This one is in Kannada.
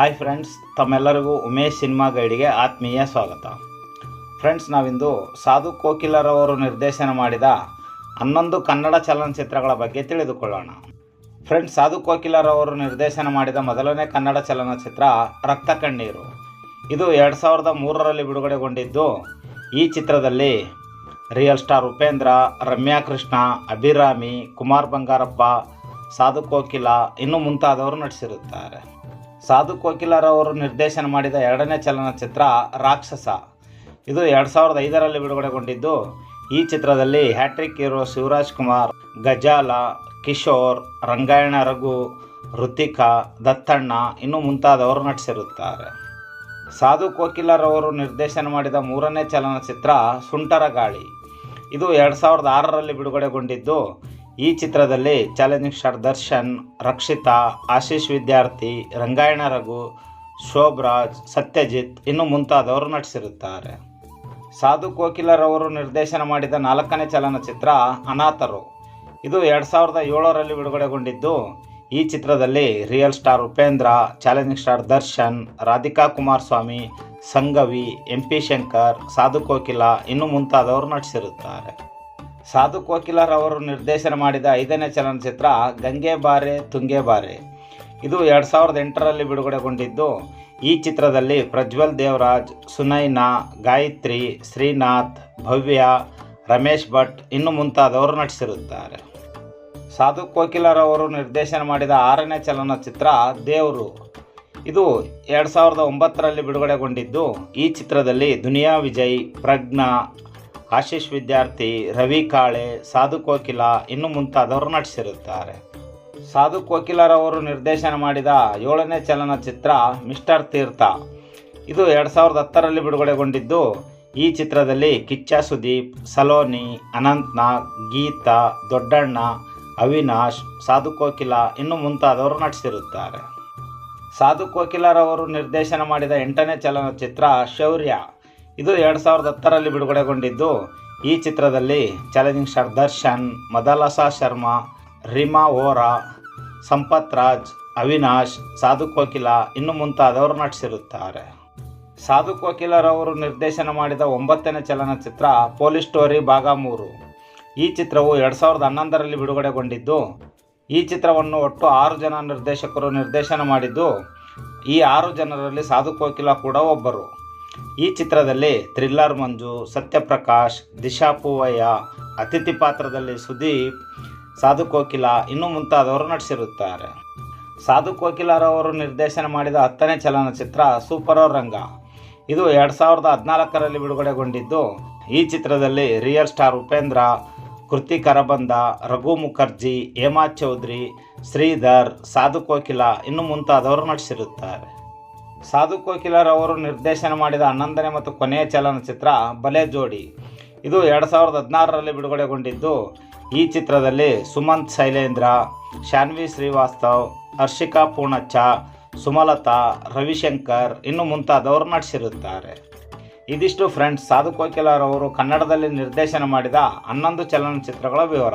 ಹಾಯ್ ಫ್ರೆಂಡ್ಸ್ ತಮ್ಮೆಲ್ಲರಿಗೂ ಉಮೇಶ್ ಸಿನಿಮಾ ಗೈಡಿಗೆ ಆತ್ಮೀಯ ಸ್ವಾಗತ. ಫ್ರೆಂಡ್ಸ್ ನಾವಿಂದು ಸಾಧು ಕೋಕಿಲರವರು ನಿರ್ದೇಶನ ಮಾಡಿದ ಹನ್ನೊಂದು ಕನ್ನಡ ಚಲನಚಿತ್ರಗಳ ಬಗ್ಗೆ ತಿಳಿದುಕೊಳ್ಳೋಣ. ಫ್ರೆಂಡ್ಸ್ ಸಾಧು ಕೋಕಿಲರವರು ನಿರ್ದೇಶನ ಮಾಡಿದ ಮೊದಲನೇ ಕನ್ನಡ ಚಲನಚಿತ್ರ ರಕ್ತ ಕಣ್ಣೀರು. ಇದು ಎರಡು ಸಾವಿರದ ಮೂರರಲ್ಲಿ ಬಿಡುಗಡೆಗೊಂಡಿದ್ದು ಈ ಚಿತ್ರದಲ್ಲಿ ರಿಯಲ್ ಸ್ಟಾರ್ ಉಪೇಂದ್ರ, ರಮ್ಯಾ ಕೃಷ್ಣ, ಅಭಿರಾಮಿ, ಕುಮಾರ್ ಬಂಗಾರಪ್ಪ, ಸಾಧು ಕೋಕಿಲ, ಇನ್ನು ಮುಂತಾದವರು ನಟಿಸಿರುತ್ತಾರೆ. ಸಾಧು ಕೋಕಿಲರವರು ನಿರ್ದೇಶನ ಮಾಡಿದ ಎರಡನೇ ಚಲನಚಿತ್ರ ರಾಕ್ಷಸ. ಇದು ಎರಡು ಸಾವಿರದ ಐದರಲ್ಲಿ ಬಿಡುಗಡೆಗೊಂಡಿದ್ದು. ಈ ಚಿತ್ರದಲ್ಲಿ ಹ್ಯಾಟ್ರಿಕ್ ಹೀರೋ ಶಿವರಾಜ್ ಕುಮಾರ್, ಗಜಾಲ, ಕಿಶೋರ್, ರಂಗಾಯಣ ರಘು, ಋತಿಕಾ, ದತ್ತಣ್ಣ ಇನ್ನೂ ಮುಂತಾದವರು ನಟಿಸಿರುತ್ತಾರೆ. ಸಾಧು ಕೋಕಿಲರವರು ನಿರ್ದೇಶನ ಮಾಡಿದ ಮೂರನೇ ಚಲನಚಿತ್ರ ಸುಂಟರ ಗಾಳಿ ಇದು ಎರಡು ಸಾವಿರದ ಆರರಲ್ಲಿ ಬಿಡುಗಡೆಗೊಂಡಿದ್ದು. ಈ ಚಿತ್ರದಲ್ಲಿ ಚಾಲೆಂಜಿಂಗ್ ಸ್ಟಾರ್ ದರ್ಶನ್, ರಕ್ಷಿತಾ, ಆಶೀಶ್ ವಿದ್ಯಾರ್ಥಿ, ರಂಗಾಯಣ ರಘು, ಶೋಭರಾಜ್, ಸತ್ಯಜಿತ್ ಇನ್ನು ಮುಂತಾದವರು ನಟಿಸಿರುತ್ತಾರೆ. ಸಾಧು ಕೋಕಿಲರವರು ನಿರ್ದೇಶನ ಮಾಡಿದ ನಾಲ್ಕನೇ ಚಲನಚಿತ್ರ ಅನಾಥರು. ಇದು ಎರಡು ಸಾವಿರದ ಏಳರಲ್ಲಿ ಬಿಡುಗಡೆಗೊಂಡಿದ್ದು, ಈ ಚಿತ್ರದಲ್ಲಿ real star Upendra, challenging star Darshan, Radhika Kumaraswamy, Sangavi, M P Shankar, Sadhu Kokila ಇನ್ನು ಮುಂತಾದವರು ನಟಿಸಿರುತ್ತಾರೆ. ಸಾಧು ಕೋಕಿಲರವರು ನಿರ್ದೇಶನ ಮಾಡಿದ ಐದನೇ ಚಲನಚಿತ್ರ ಗಂಗೆ ಬಾರೆ ತುಂಗೆ ಬಾರೆ. ಇದು ಎರಡು ಸಾವಿರದ ಎಂಟರಲ್ಲಿ ಬಿಡುಗಡೆಗೊಂಡಿದ್ದು. ಈ ಚಿತ್ರದಲ್ಲಿ ಪ್ರಜ್ವಲ್ ದೇವರಾಜ್, ಸುನೈನಾ, ಗಾಯತ್ರಿ, ಶ್ರೀನಾಥ್, ಭವ್ಯ, ರಮೇಶ್ ಭಟ್ ಇನ್ನು ಮುಂತಾದವರು ನಟಿಸಿರುತ್ತಾರೆ. ಸಾಧು ಕೋಕಿಲರವರು ನಿರ್ದೇಶನ ಮಾಡಿದ ಆರನೇ ಚಲನಚಿತ್ರ ದೇವರು. ಇದು ಎರಡು ಸಾವಿರದ ಒಂಬತ್ತರಲ್ಲಿ ಬಿಡುಗಡೆಗೊಂಡಿದ್ದು. ಈ ಚಿತ್ರದಲ್ಲಿ ದುನಿಯಾ ವಿಜಯ್, ಪ್ರಜ್ಞಾ ಆಶೀಶ್ ವಿದ್ಯಾರ್ಥಿ ರವಿ ಕಾಳೆ, ಸಾಧು ಕೋಕಿಲ ಇನ್ನು ಮುಂತಾದವರು ನಟಿಸಿರುತ್ತಾರೆ. ಸಾಧು ಕೋಕಿಲರವರು ನಿರ್ದೇಶನ ಮಾಡಿದ ಏಳನೇ ಚಲನಚಿತ್ರ ಮಿಸ್ಟರ್ ತೀರ್ಥ. ಇದು ಎರಡು ಸಾವಿರದ ಹತ್ತರಲ್ಲಿ ಬಿಡುಗಡೆಗೊಂಡಿದ್ದು, ಈ ಚಿತ್ರದಲ್ಲಿ ಕಿಚ್ಚ ಸುದೀಪ್, ಸಲೋನಿ ಅನಂತ್ನಾಗ್ ಗೀತಾ, ದೊಡ್ಡಣ್ಣ, ಅವಿನಾಶ್, ಸಾಧು ಕೋಕಿಲ ಇನ್ನು ಮುಂತಾದವರು ನಟಿಸಿರುತ್ತಾರೆ. ಸಾಧು ಕೋಕಿಲರವರು ನಿರ್ದೇಶನ ಮಾಡಿದ ಎಂಟನೇ ಚಲನಚಿತ್ರ ಶೌರ್ಯ. ಇದು ಎರಡು ಸಾವಿರದ ಹತ್ತರಲ್ಲಿ ಬಿಡುಗಡೆಗೊಂಡಿದ್ದು, ಈ ಚಿತ್ರದಲ್ಲಿ ಚಾಲೆಂಜಿಂಗ್ ಸ್ಟಾರ್ ದರ್ಶನ್, ಮದಲಸಾ ಶರ್ಮಾ, ರಿಮಾ ಓರಾ ಸಂಪತ್ ರಾಜ್, ಅವಿನಾಶ್, ಸಾಧು ಕೋಕಿಲ ಇನ್ನು ಮುಂತಾದವರು ನಟಿಸಿರುತ್ತಾರೆ. ಸಾಧು ಕೋಕಿಲರವರು ನಿರ್ದೇಶನ ಮಾಡಿದ ಒಂಬತ್ತನೇ ಚಲನಚಿತ್ರ ಪೊಲೀಸ್ ಸ್ಟೋರಿ ಭಾಗ ಮೂರು ಈ ಚಿತ್ರವು ಎರಡು ಸಾವಿರದ ಹನ್ನೊಂದರಲ್ಲಿ ಬಿಡುಗಡೆಗೊಂಡಿದ್ದು, ಈ ಚಿತ್ರವನ್ನು ಒಟ್ಟು ಆರು ಜನ ನಿರ್ದೇಶಕರು ನಿರ್ದೇಶನ ಮಾಡಿದ್ದು, ಈ ಆರು ಜನರಲ್ಲಿ ಸಾಧು ಕೋಕಿಲ ಕೂಡ ಒಬ್ಬರು. ಈ ಚಿತ್ರದಲ್ಲಿ ಥ್ರಿಲ್ಲರ್ ಮಂಜು, ಸತ್ಯಪ್ರಕಾಶ್, ದಿಶಾ ಪೂವಯ್ಯ, ಅತಿಥಿ ಪಾತ್ರದಲ್ಲಿ ಸುದೀಪ್, ಸಾಧು ಕೋಕಿಲ ಇನ್ನು ಮುಂತಾದವರು ನಟಿಸಿರುತ್ತಾರೆ. ಸಾಧು ಕೋಕಿಲರವರು ನಿರ್ದೇಶನ ಮಾಡಿದ ಹತ್ತನೇ ಚಲನಚಿತ್ರ ಸೂಪರ್ ರಂಗ. ಇದು ಎರಡು ಸಾವಿರದ ಹದಿನಾಲ್ಕರಲ್ಲಿ ಬಿಡುಗಡೆಗೊಂಡಿದ್ದು, ಈ ಚಿತ್ರದಲ್ಲಿ ರಿಯಲ್ ಸ್ಟಾರ್ ಉಪೇಂದ್ರ ಕೃತಿ ಕರಬಂದ ರಘು ಮುಖರ್ಜಿ, ಹೇಮಾ ಚೌಧರಿ, ಶ್ರೀಧರ್, ಸಾಧು ಕೋಕಿಲ ಇನ್ನು ಮುಂತಾದವರು ನಟಿಸಿರುತ್ತಾರೆ. ಸಾಧು ಕೋಕಿಲರವರು ನಿರ್ದೇಶನ ಮಾಡಿದ ಹನ್ನೊಂದನೇ ಮತ್ತು ಕೊನೆಯ ಚಲನಚಿತ್ರ ಬಲೆ ಜೋಡಿ. ಇದು ಎರಡು ಸಾವಿರದ ಹದಿನಾರರಲ್ಲಿ ಬಿಡುಗಡೆಗೊಂಡಿದ್ದು, ಈ ಚಿತ್ರದಲ್ಲಿ ಸುಮಂತ್, ಶೈಲೇಂದ್ರ, ಶಾನ್ವಿ ಶ್ರೀವಾಸ್ತವ್, ಹರ್ಷಿಕಾ ಪೂರ್ಣಚ್ಚ, ಸುಮಲತಾ, ರವಿಶಂಕರ್ ಇನ್ನು ಮುಂತಾದವರು ನಟಿಸಿರುತ್ತಾರೆ. ಇದಿಷ್ಟು ಫ್ರೆಂಡ್ಸ್ ಸಾಧು ಕೋಕಿಲರವರು ಕನ್ನಡದಲ್ಲಿ ನಿರ್ದೇಶನ ಮಾಡಿದ ಹನ್ನೊಂದು ಚಲನಚಿತ್ರಗಳ ವಿವರ.